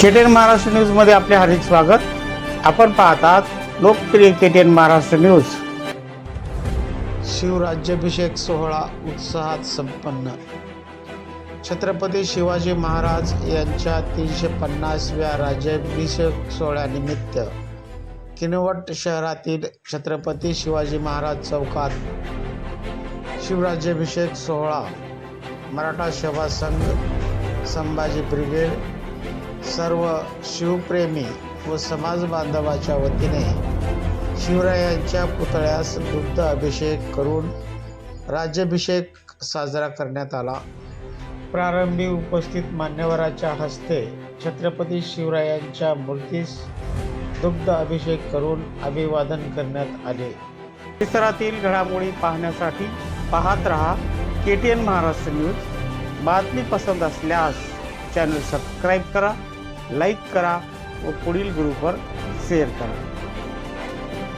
KTN Maharashtra न्यूजमध्ये आपले हार्दिक स्वागत. आपण पाहतात लोकप्रिय केटीएन महाराष्ट्र न्यूज. शिवराज्याभिषेक सोहळा उत्साहात संपन्न. छत्रपती शिवाजी महाराज यांच्या तीनशे पन्नासव्या राज्याभिषेक सोहळ्यानिमित्त किनवट शहरातील छत्रपती शिवाजी महाराज चौकात शिवराज्याभिषेक सोहळा. मराठा सेवा संघ संभाजी ब्रिगेड सर्व शिवप्रेमी व समाज बांधवाच्या वतीने शिवरायांच्या पुतळ्यास दुग्ध अभिषेक करून राज्याभिषेक साजरा करण्यात आला. प्रारंभी उपस्थित मान्यवराच्या हस्ते छत्रपती शिवरायांच्या मूर्तीस दुग्ध अभिषेक करून अभिवादन करण्यात आले. परिसरातील घडामोडी पाहण्यासाठी पाहत रहा K T N Maharashtra news. बातमी पसंत असल्यास चॅनल सबस्क्राईब करा लाईक करा व पुढील ग्रुपवर शेअर करा.